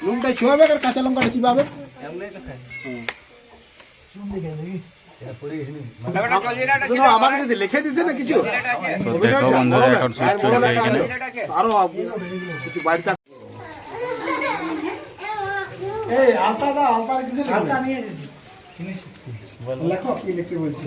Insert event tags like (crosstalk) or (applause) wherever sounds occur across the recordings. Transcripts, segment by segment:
নুনটা ছোঁয়াবে আর কাঁচা লঙ্কাটা চিবাবে? যদি লিখে দিতে না কিছু? আরও কিছু বাড়িতে এই আলতা দা আলতা কিছু আলতা নিয়ে এসেছি লেখো কি লিখতে বলছি?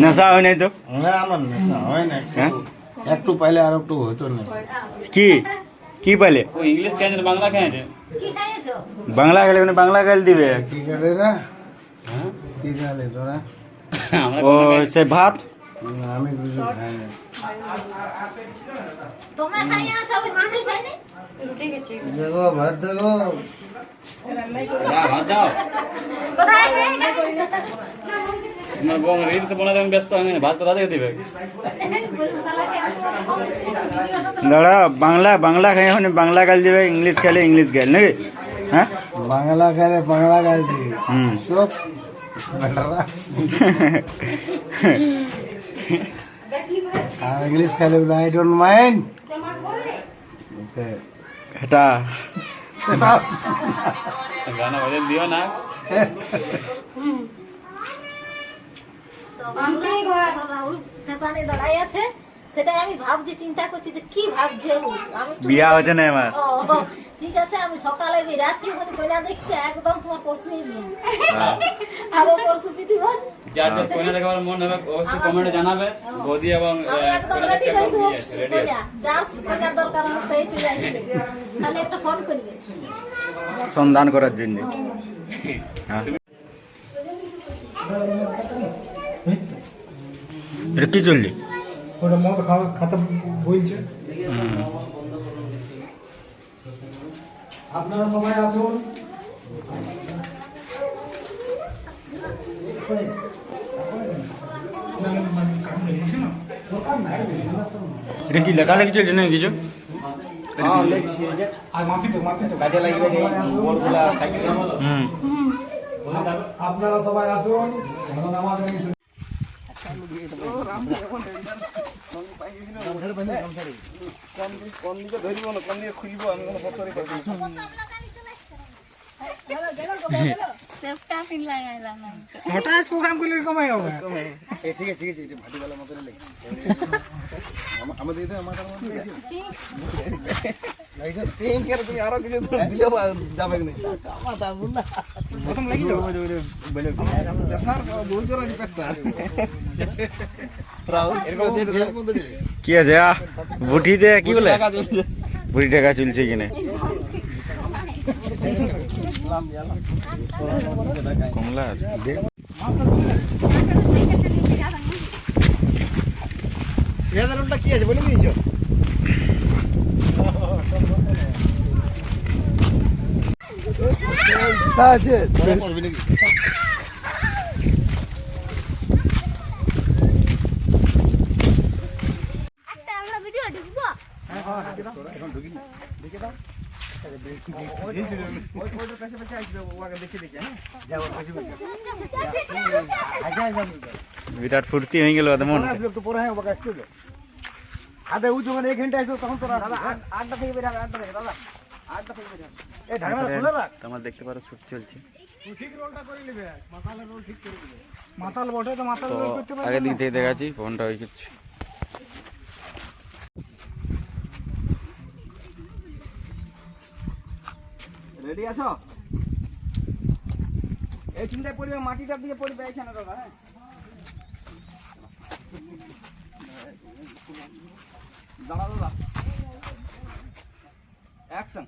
নেশা হয় নাই তো না আমার নেশা হয় না হ্যাঁ একটু পাইলে আর একটু হইতো না কি কি পাইলে ও ইংলিশ খেয়েছে বাংলা খেয়েছে কি খাইয়েছো বাংলা খেলে মানে বাংলা খেল দিবে কি গেলে রা কি গেলে তোরা ও সে ভাত না, আমি কিছু খাই না তোমরা খাইয়ে আছো আমি কিছুই খাইনি দেখো ভাত দেখো ভাত যাও কোথায় আছে তোমার বউ রিলস বানাতে আমি ব্যস্ত হয়ে ভাত কোথা দিবে। দাঁড়া বাংলা বাংলা খাই এখন বাংলা গাল দিবে ইংলিশ খেলে ইংলিশ গাল নাকি? হ্যাঁ? বাংলা খেলে বাংলা গাল দিই হুম। সব আর ইংলিশ খেলে বলে আই ডোন্ট মাইন্ড এটা। গানা বাজে দিও না। (laughs) তো আমরা দাঁড়াই আছে সেটাই আমি ভাবছি চিন্তা করছি যে কি ভাবছে ও। আমি বিয়া হচ্ছে না আমার ঠিক আছে আমি সকালে বেরাচ্ছি ওখানে কইনা দেখছি একদম তোমার পরশুই বিয়ে আরও পরশু প্রীতিভোজ যার যার কোনে দেখাবার মন হবে অবশ্যই কমেন্টে জানাবে। এবং একদম রেডি করে দেবো যার দরকার সেই চলে আসবে। খালি একটা ফোন করবে। সন্ধান করার জন্য। হ্যাঁ। এটা কি চলছে ওটা মদ খাওয়া খাতা বলছে আপনারা সবাই আসুন। এটা কি লেখালেখি চলছে না কিছু? আপনারা সবাই আসুন। কোন দিকে ধরিব না কোন দিকে খুলব আমি কোনো হঠাৎ প্রোগ্রাম করলে কমাই হবে ঠিক আছে ঠিক আছে এটা ভাটিওয়ালা মতো লেগে আমাদের এর তুমি আরও কিছু লাগি যাবে স্যার দুই জোর কি আছে? বুটিতে কি বলে? বুটি টাকা চলছে। কিনে কমলা কি আছে বলে দিয়েছ? আছে একটা আমরা ভিডিও ঢুকবো বিরাট ফুর্তি হয়ে গেল মন আসলো তো পরে হ্যাঁ আসছিল হাতে উঁচু মানে এক ঘণ্টা আসলো তখন তো দাদা আটটা থেকে বের হবে আটটা থেকে দাদা আটটা থেকে বের হবে। এই ঢাকনা খুলে রাখ। তোমার দেখতে পারো শুট চলছে। ঠিক রোলটা করে নেবে মাতালের রোল ঠিক করে দিবে মাতাল বটে তো মাতাল তো রোল করতে পারবে আগে না। দিক থেকে দেখাচ্ছি ফোনটা ওই করছে রেডি আছো? এই চিন্তায় পড়বে মাটিটার দিকে পড়বে এখানে দাদা হ্যাঁ? দাঁড়া দাদা। অ্যাকশন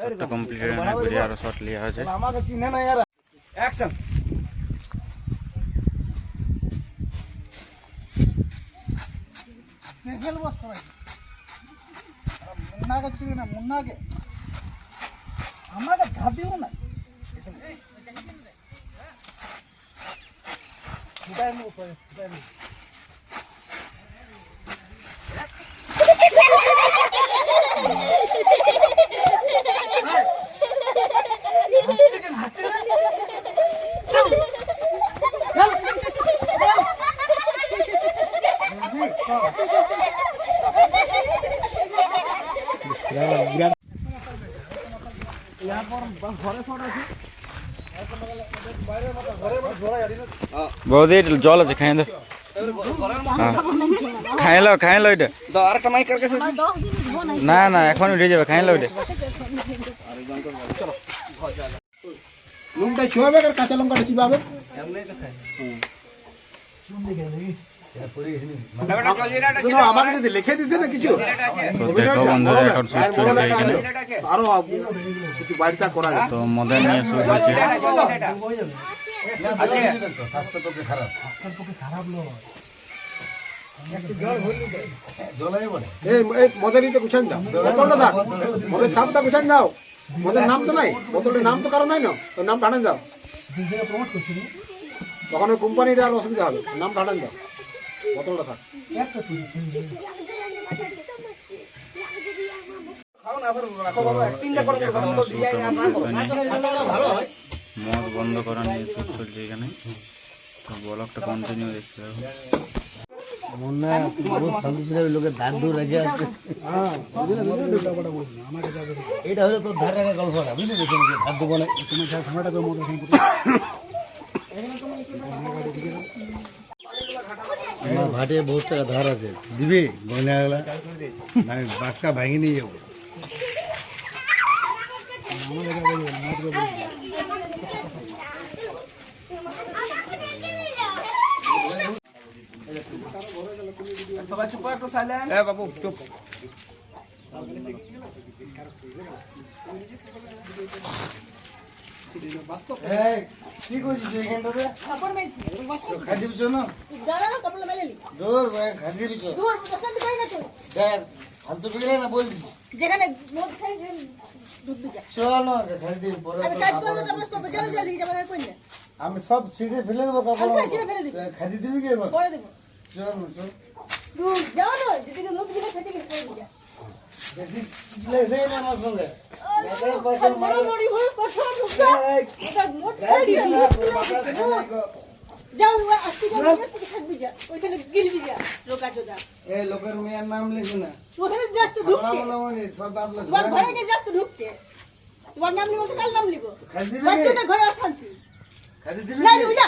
শটটা কমপ্লিট অনেক বড়িয়া আরও শট লিয়া হয়েছে। আমাকে চিনে না यार অ্যাকশন তেল বস সবাই মুন্নাকে চিনে না মুন্নাকে। আমাকে ঘাতিও না। Ya, por favor, Bad move. বৌদি জল আছে খাই দে খাই লো খাই লো এটা না না এখন উঠে যাবে খাই লো এটা লঙ্কায় ছোঁয়াবে আর কাঁচা লঙ্কাটা চিবাবে আমাকে লিখে দিতে না কিছু আরও কিছু বাড়িটা করা যায় তো মদন নিয়ে শুট হচ্ছে মদের নাম তো নাই। বোতলটার নাম তো কারও নাই না? ওর নাম টানেন দাও। তখন ওই কোম্পানির আর অসুবিধা হবে নাম টানেন দাও। বোতলটা থাক। মদ বন্ধ করা নিয়ে শুট চলছে এখানে। তো ব্লগটা কন্টিনিউ দেখতে হবে এটা হলো তোর ধার রাখা গল্পটা বুঝলি? তো তুমি ধার ভাটে বহুত টাকা ধার আছে। দিবি? গয়না গেলা। মানে বাসকা ভাঙি যাব সবাই চুপ একটু সাইলেন্ট এ বাবু চুপ এই কি করছিস এখানটাতে খাই দিবি না দূর ভাই খাই দিবি দেখ ফালতু বিগড়ে না বলবি যেখানে মদ খাই ডুববি যা চল না খাই দিবি পরে আমি কাজ করব তারপর করব জল জল দিয়ে যাব কই না আমি সব ছিঁড়ে ফেলে দেবো ফেলে দিবি। খাই কি এবার করে দেবো চল চল লোকের মেয়ের নাম লিখি না ওখানে জাস্ট ঢুকতে। তোমার ঘরে জাস্ট ঢুকতে তোমার নাম তো কাল নাম খাই বাচ্চাটা ঘরে অশান্তি। খাই দিবি? না না।